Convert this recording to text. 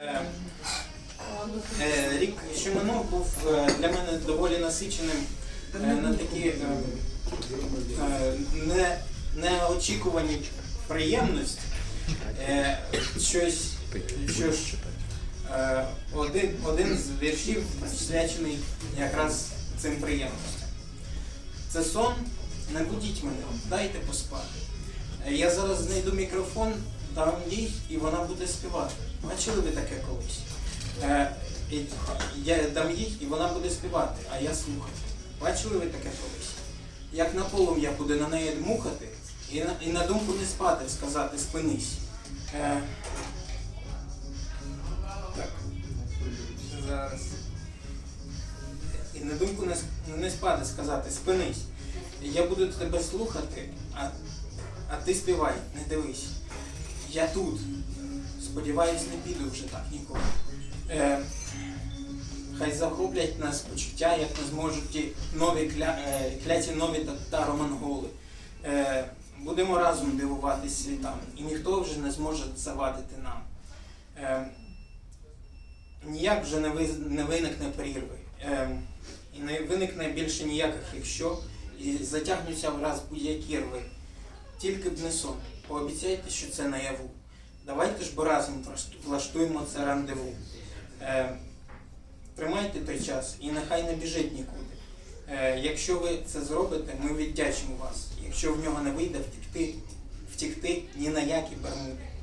Е, е, Рік, що минув, був е, для мене доволі насиченим на такі не, неочікувані приємності. Щось, що ж, один, один з віршів присвячений якраз цим приємностям. Це сон, не будіть мене, дайте поспати. Я зараз знайду мікрофон, дам їй, і вона буде співати. Бачили ви таке колись? Е, я дам їй, і вона буде співати, а я слухати. Бачили ви таке колись? Як на полум'я буде на неї дмухати, і на, і на думку не спати, сказати спинись. Е, так. Зараз. І на думку не, не спати, сказати спинись. Я буду тебе слухати, а, а ти співай, не дивись. Я тут. Сподіваюсь, не піду вже так ніколи. Е, хай захоплять нас почуття, як не зможуть ті нові кля, е, кляті нові татаро-монголи. Е, будемо разом дивуватись світам, і ніхто вже не зможе завадити нам. Е, ніяк вже не, виз- не виникне прірви. Е, і не виникне більше ніяких, якщо і затягнуться враз будь-які рви. Тільки б не сон. Пообіцяйте, що це наяву. Давайте ж бо разом влаштуємо це рандеву. Е, тримайте той час і нехай не біжить нікуди. Е, якщо ви це зробите, ми віддячимо вас. Якщо в нього не вийде втікти, втікти ні на які бермуди.